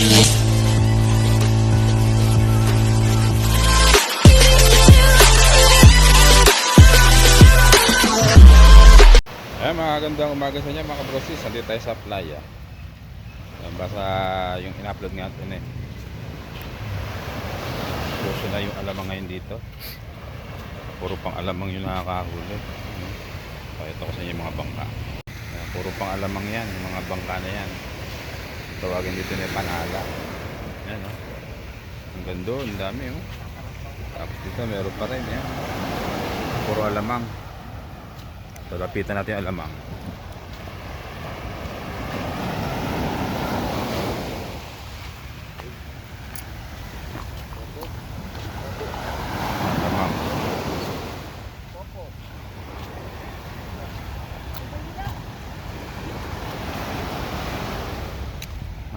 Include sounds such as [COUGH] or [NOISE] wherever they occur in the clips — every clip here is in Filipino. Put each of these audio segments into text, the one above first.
Eh, magandang umaga sa inyo mga kabrosis. Andito tayo sa playa. Basta yung in-upload natin eh. Puso na yung alamang ngayon dito. Puro pang alamang yung nakakahuli. Pakita ko sa inyo mga bangka. Puro pang alamang yan. Yung mga bangka na yan. Tawagin dito na panala. Yan oh. Ang ganda, ang dami oh. Tapos dito meron pa rin yan. Puro alamang. So, lapitan natin. Alamang.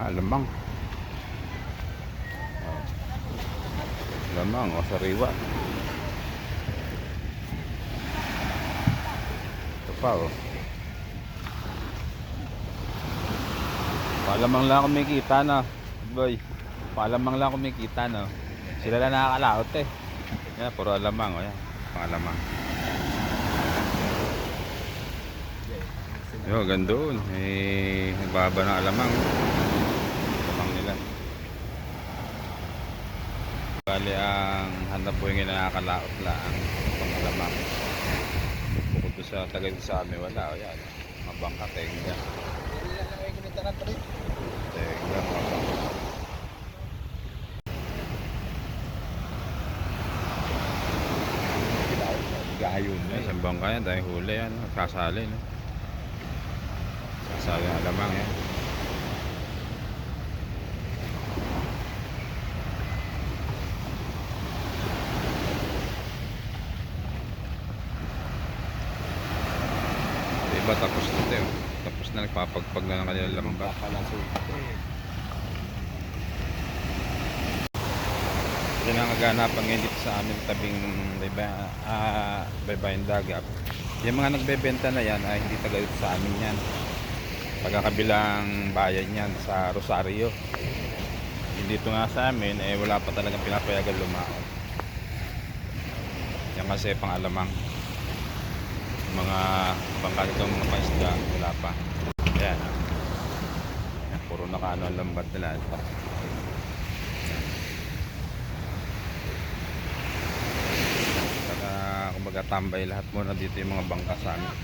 Alamang. Oh. Alamang o sariwa. Ito pa oh. Palamang lang kumikita na. Boy. Palamang lang kumikita na. Sila lang nakakalaot eh. Yan, puro alamang oh. Yan. Pangalamang. Yo, gandun. Eh, nagbaba ng alamang. Alamang Bali ang hanap po yung nakakalaot lang pangalamang. Bukod doon sa tagal sa amin wala. O yan. Mga bangka, tenga. Tenga, mga bangka. Gayon na. Isang bangka yan. Dahil huli yan. Kasali. No? Kasali ang alamang yan. Diba tapos na ito. Tapos na nagpapagpag na ng kanilang lamba. Yan ang kaganapan ngayon dito sa amin tabing bayba, ah, baybayin dagat. Yung mga nagbebenta na yan ay hindi taga dito sa amin yan. Pagkakabilang bayan yan sa Rosario. Yung dito nga sa amin eh wala pa talagang pinapayagan lumaon. Yan kasi pang alamang. Mga bangka dito mga paisda wala pa. Yan. Yan puro nakaano ang lambat nila. Saka kumbaga tambay lahat muna dito yung mga bangka sa amin.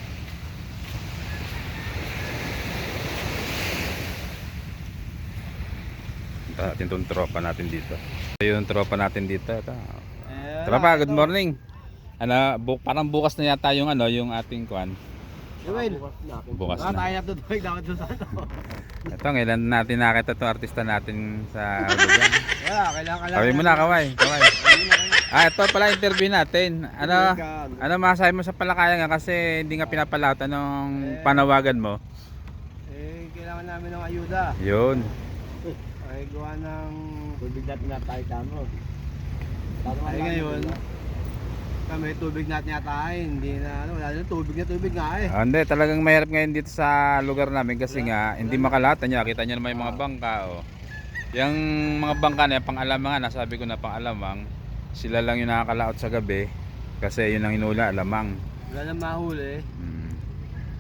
Punta natin itong tropa natin dito. Ito yung tropa natin dito. Ito. Tropa, good morning. Ano, bu parang bukas na yata yung ano, yung ating kwan. Joel, Bukas ah, na. tayo na tutulog na ako doon sa ano. [LAUGHS] Ito, ngayon natin nakita itong artista natin sa [LAUGHS] lugar. Wala, kailangan ka lang. Kaway mo na, kaway. Kaway. Ah, ito pala interview natin. Ano, ano masasabi mo sa palakayan nga kasi hindi nga pinapalata nung panawagan mo. Eh, kailangan namin ng ayuda. Yun. Ay, gawa ng... Tubig natin na tayo tamo. Ay, ngayon, kami tubig natin yatain. Hindi na, ano, wala na tubig na tubig nga eh. Ah, hindi, talagang mahirap ngayon dito sa lugar namin kasi nga hindi makalata niya. Kita niyo naman yung mga bangka. Oh. Yung mga bangka na yan, pang alamang nga, nasabi ko na pang alamang, sila lang yung nakakalaot sa gabi kasi yun ang inula, alamang. Wala na mahuli. Hmm.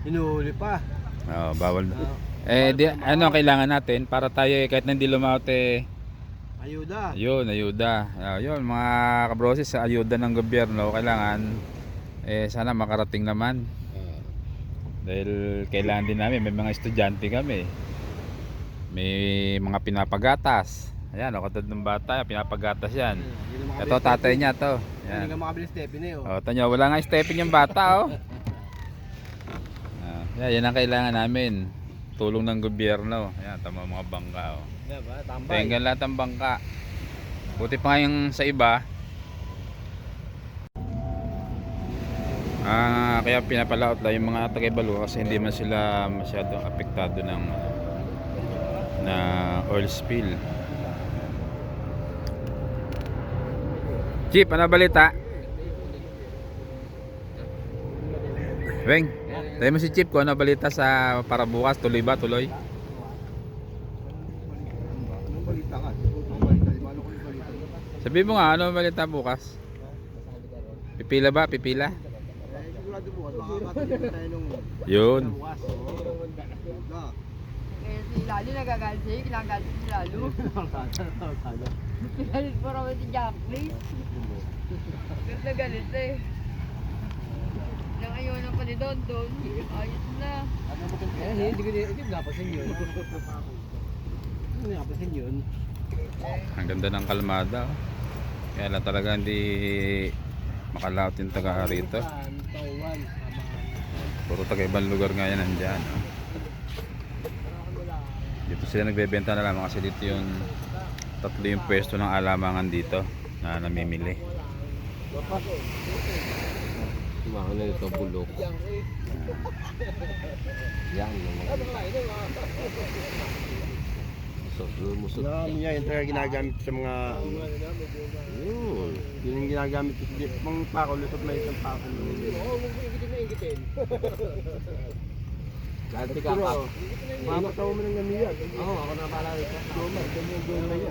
Hinuhuli pa. Oh, bawal. Ah, Eh, di, ano ang kailangan natin para tayo eh, kahit na hindi lumaot eh, ayuda. yun, ayuda. Ah, yun, mga kabrosis, sa ayuda ng gobyerno, kailangan eh, sana makarating naman. Dahil kailangan din namin, may mga estudyante kami. May mga pinapagatas. Ayan, o katulad ng bata, pinapagatas yan. Hindi makabili Ito, tatay Stephen. niya to. Hindi Yan. ka makabili Stephen eh. Oh. O, tanyo, wala nga stepping yung bata, oh. Ah, yan, yan ang kailangan namin. Tulong ng gobyerno. Ayan, tama mga bangka, oh. Diba, tambay. Tingnan lahat ng bangka. Buti pa yung sa iba. Ah, kaya pinapalaot lang yung mga taga-Ibalo kasi hindi man sila masyadong apektado ng na oil spill. Chip, ano balita? Weng, tayo mo si Chip kung ano balita sa para bukas, tuloy ba, tuloy? Sabi mo nga, ano balita bukas? Pipila ba? Pipila? Eh, sigurado bukas, makakatuloy tayo nung Yun. Na. Kaya si Lalo nagagalit sa'yo, kinagalit si Lalo. [LAUGHS] Galit po raw si Jacqueline. Galit na galit eh. Nang ayaw ayos na. Eh, hindi ko hindi napasin yun. Hindi napasin yun. Ang ganda ng kalmada. oh. Kaya lang talaga hindi makalaot yung taga rito. Puro taga ibang lugar nga yan nandyan. oh. Dito sila nagbebenta na lamang kasi dito yung tatlo yung pwesto ng alamangan dito na namimili. Mga na ito, bulok. Yan. Musot, musot. Marami yan, yung talaga ginagamit sa mga... Yun. Yun yung ginagamit sa mga pako, lutot may isang pako. Dati ka ka. Mapatawa mo ng gamiyan. Oo, ako na pala ito.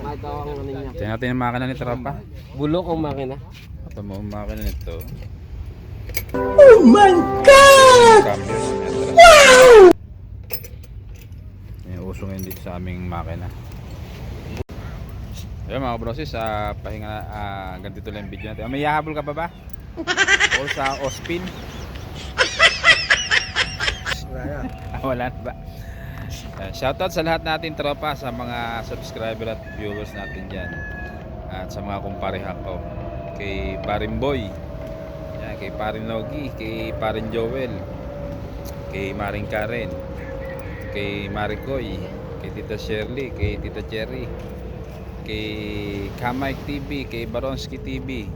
Matawa ko kanina niya. Tingnan natin yung makina ni Tropa. Bulok ang makina. Ito mo yung makina nito. Oh my God! Wow! Uso ngayon dito sa aming makina. Ayun mga brosis, ah, pahinga na, ah, ganito lang yung video natin. Ah, may hahabol ka pa ba? [LAUGHS] O sa Ospin? Wala na. [LAUGHS] Wala na ba? Uh, shoutout sa lahat natin tropa, sa mga subscriber at viewers natin dyan. At sa mga kumpareha ko. Kay Parin Boy, yan, kay Parin Logi, kay Parin Joel, kay Maring Karen, kay Marikoy, kay Tita Shirley, kay Tita Cherry, kay Kamike TV, kay Baronski TV,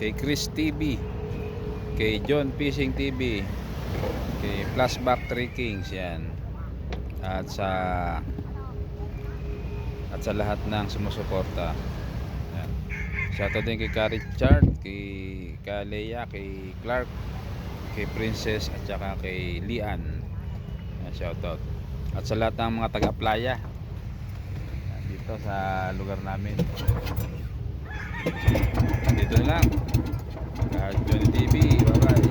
kay Chris TV, kay John Fishing TV, kay Flashback 3 Kings yan. At sa at sa lahat ng sumusuporta. Yan. Shoutout din kay Ka Richard kay Ka Leia kay Clark kay Princess at saka kay Lian. Yan, shoutout at sa lahat ng mga taga-playa. Dito sa lugar namin. Dito na lang. Kajuan TV bye bye